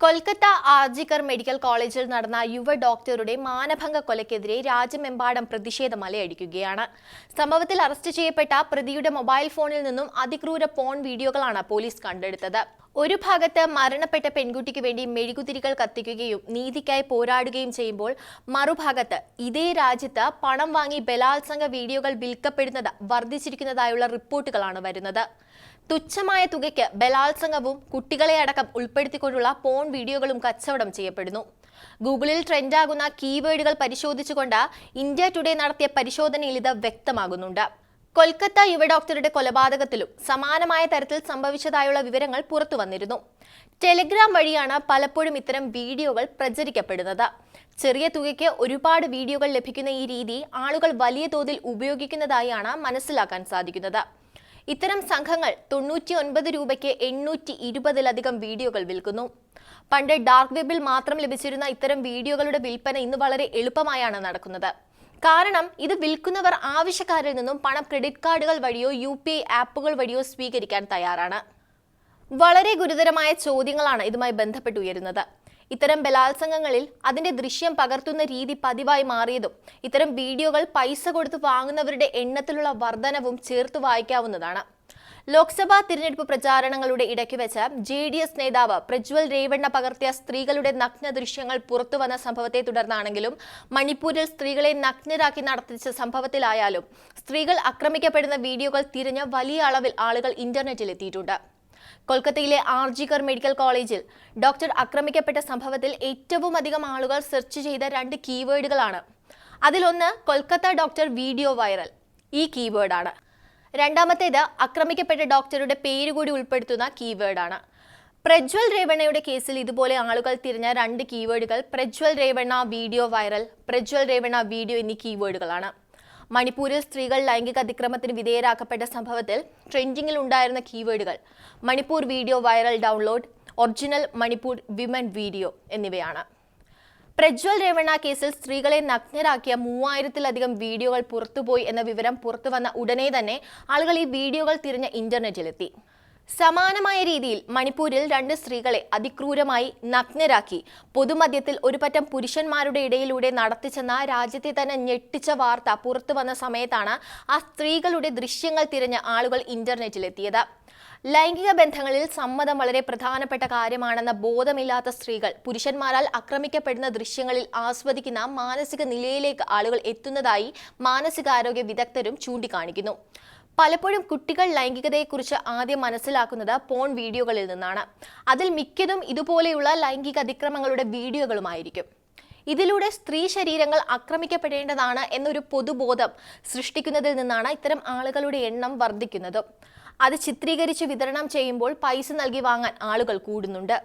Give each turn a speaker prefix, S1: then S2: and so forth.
S1: Kolkata RG Kar medical കോളേജിൽ നടന്ന യുവ ഡോക്ടറുടെ മാനഭംഗ കൊലയ്ക്കെതിരെ രാജ്യമെമ്പാടും പ്രതിഷേധം മലയടിക്കുകയാണ് സംഭവത്തിൽ അറസ്റ്റ് ചെയ്യപ്പെട്ട പ്രതിയുടെ മൊബൈൽ ഫോണിൽ നിന്നും അതിക്രൂര പോൺ വീഡിയോകളാണ് പോലീസ് കണ്ടെടുത്തത്. ഒരു ഭാഗത്ത് മരണപ്പെട്ട പെൺകുട്ടിക്ക് വേണ്ടി മെഴുകുതിരികൾ കത്തിക്കുകയും നീതിക്കായി പോരാടുകയും ചെയ്യുമ്പോൾ മറുഭാഗത്ത് ഇതേ രാജ്യത്ത് പണം വാങ്ങി ബലാത്സംഗ വീഡിയോകൾ വിൽക്കപ്പെടുന്നത് വർദ്ധിച്ചിരിക്കുന്നതായുള്ള റിപ്പോർട്ടുകളാണ് വരുന്നത്. തുച്ഛമായ തുകയ്ക്ക് ബലാത്സംഗവും കുട്ടികളെ അടക്കം ഉൾപ്പെടുത്തിക്കൊണ്ടുള്ള പോൺ വീഡിയോകളും കച്ചവടം ചെയ്യപ്പെടുന്നു. ഗൂഗിളിൽ ട്രെൻഡാകുന്ന കീവേഡുകൾ പരിശോധിച്ചുകൊണ്ട് ഇന്ത്യ ടുഡേ നടത്തിയ പരിശോധനയിൽ ഇത് വ്യക്തമാകുന്നുണ്ട്. കൊൽക്കത്ത യുവ ഡോക്ടറുടെ കൊലപാതകത്തിലും സമാനമായ തരത്തിൽ സംഭവിച്ചതായുള്ള വിവരങ്ങൾ പുറത്തു വന്നിരുന്നു. ടെലിഗ്രാം വഴിയാണ് പലപ്പോഴും ഇത്തരം വീഡിയോകൾ പ്രചരിക്കപ്പെടുന്നത്. ചെറിയ തുകയ്ക്ക് ഒരുപാട് വീഡിയോകൾ ലഭിക്കുന്ന ഈ രീതി ആളുകൾ വലിയ തോതിൽ ഉപയോഗിക്കുന്നതായാണ് മനസ്സിലാക്കാൻ സാധിക്കുന്നത്. ഇത്തരം സംഘങ്ങൾ തൊണ്ണൂറ്റി ഒൻപത് രൂപയ്ക്ക് എണ്ണൂറ്റി ഇരുപതിലധികം വീഡിയോകൾ വിൽക്കുന്നു. പണ്ട് ഡാർക്ക് വെബിൽ മാത്രം ലഭിച്ചിരുന്ന ഇത്തരം വീഡിയോകളുടെ വിൽപ്പന ഇന്ന് വളരെ എളുപ്പമായാണ് നടക്കുന്നത്. കാരണം ഇത് വിൽക്കുന്നവർ ആവശ്യക്കാരിൽ നിന്നും പണം ക്രെഡിറ്റ് കാർഡുകൾ വഴിയോ യു ആപ്പുകൾ വഴിയോ സ്വീകരിക്കാൻ തയ്യാറാണ്. വളരെ ഗുരുതരമായ ചോദ്യങ്ങളാണ് ഇതുമായി ബന്ധപ്പെട്ട് ഉയരുന്നത്. ഇത്തരം ബലാത്സംഗങ്ങളിൽ അതിന്റെ ദൃശ്യം പകർത്തുന്ന രീതി പതിവായി മാറിയതും ഇത്തരം വീഡിയോകൾ പൈസ കൊടുത്ത് വാങ്ങുന്നവരുടെ എണ്ണത്തിലുള്ള വർധനവും ചേർത്ത് വായിക്കാവുന്നതാണ്. ലോക്സഭാ തിരഞ്ഞെടുപ്പ് പ്രചാരണങ്ങളുടെ ഇടയ്ക്ക് വെച്ച് ജെ ഡി എസ് നേതാവ് പ്രജ്വൽ രേവണ്ണ പകർത്തിയ സ്ത്രീകളുടെ നഗ്ന ദൃശ്യങ്ങൾ പുറത്തുവന്ന സംഭവത്തെ തുടർന്നാണെങ്കിലും മണിപ്പൂരിൽ സ്ത്രീകളെ നഗ്നരാക്കി നടത്തിച്ച സംഭവത്തിലായാലും സ്ത്രീകൾ ആക്രമിക്കപ്പെടുന്ന വീഡിയോകൾ തിരിഞ്ഞ് വലിയ അളവിൽ ആളുകൾ ഇന്റർനെറ്റിൽ എത്തിയിട്ടുണ്ട് കൊൽക്കത്തയിലെ ആർജിക്കർ മെഡിക്കൽ കോളേജിൽ ഡോക്ടർ ആക്രമിക്കപ്പെട്ട സംഭവത്തിൽ ഏറ്റവും അധികം ആളുകൾ സെർച്ച് ചെയ്ത രണ്ട് കീവേഡുകളാണ്. അതിലൊന്ന് കൊൽക്കത്ത ഡോക്ടർ വീഡിയോ വൈറൽ. ഈ കീവേഡാണ്. രണ്ടാമത്തേത് ആക്രമിക്കപ്പെട്ട ഡോക്ടറുടെ പേര് കൂടി ഉൾപ്പെടുത്തുന്ന കീവേഡാണ്. പ്രജ്വൽ രേവണയുടെ കേസിൽ ഇതുപോലെ ആളുകൾ തിരിഞ്ഞ രണ്ട് കീവേഡുകൾ Prajwal Revanna video viral Prajwal Revanna video എന്നീ കീവേഡുകളാണ്. മണിപ്പൂരിൽ സ്ത്രീകൾ ലൈംഗിക അതിക്രമത്തിന് വിധേയരാക്കപ്പെട്ട സംഭവത്തിൽ ട്രെൻഡിങ്ങിൽ ഉണ്ടായിരുന്ന കീവേഡുകൾ Manipur video viral download original Manipur women video എന്നിവയാണ്. പ്രജ്വൽ രേവണ്ണ കേസിൽ സ്ത്രീകളെ നഗ്നരാക്കിയ മൂവായിരത്തിലധികം വീഡിയോകൾ പുറത്തുപോയി എന്ന വിവരം പുറത്തുവന്ന ഉടനെ തന്നെ ആളുകൾ ഈ വീഡിയോകൾ തിരിഞ്ഞ ഇന്റർനെറ്റിലെത്തി. സമാനമായ രീതിയിൽ മണിപ്പൂരിൽ രണ്ട് സ്ത്രീകളെ അതിക്രൂരമായി നഗ്നരാക്കി. പൊതുമധ്യത്തിൽ ഒരുപറ്റം പുരുഷന്മാരുടെ ഇടയിലൂടെ നടത്തിച്ചെന്ന രാജ്യത്തെ തന്നെ ഞെട്ടിച്ച വാർത്ത പുറത്തു വന്ന സമയത്താണ് ആ സ്ത്രീകളുടെ ദൃശ്യങ്ങൾ തിരഞ്ഞ് ആളുകൾ ഇന്റർനെറ്റിലെത്തിയത്. ലൈംഗിക ബന്ധങ്ങളിൽ സമ്മതം വളരെ പ്രധാനപ്പെട്ട കാര്യമാണെന്ന ബോധമില്ലാത്ത സ്ത്രീകൾ പുരുഷന്മാരാൽ ആക്രമിക്കപ്പെടുന്ന ദൃശ്യങ്ങളിൽ ആസ്വദിക്കുന്ന മാനസിക നിലയിലേക്ക് ആളുകൾ എത്തുന്നതായി മാനസികാരോഗ്യ വിദഗ്ധരും ചൂണ്ടിക്കാണിക്കുന്നു. പലപ്പോഴും കുട്ടികൾ ലൈംഗികതയെക്കുറിച്ച് ആദ്യം മനസ്സിലാക്കുന്നത് പോൺ വീഡിയോകളിൽ നിന്നാണ്. അതിൽ മിക്കതും ഇതുപോലെയുള്ള ലൈംഗിക അതിക്രമങ്ങളുടെ വീഡിയോകളുമായിരിക്കും. ഇതിലൂടെ സ്ത്രീ ശരീരങ്ങൾ ആക്രമിക്കപ്പെടേണ്ടതാണ് എന്നൊരു പൊതുബോധം സൃഷ്ടിക്കുന്നതിൽ നിന്നാണ് ഇത്തരം ആളുകളുടെ എണ്ണം വർദ്ധിക്കുന്നത്. അത് ചിത്രീകരിച്ച് വിതരണം ചെയ്യുമ്പോൾ പൈസ നൽകി വാങ്ങാൻ ആളുകൾ കൂടുന്നുണ്ട്.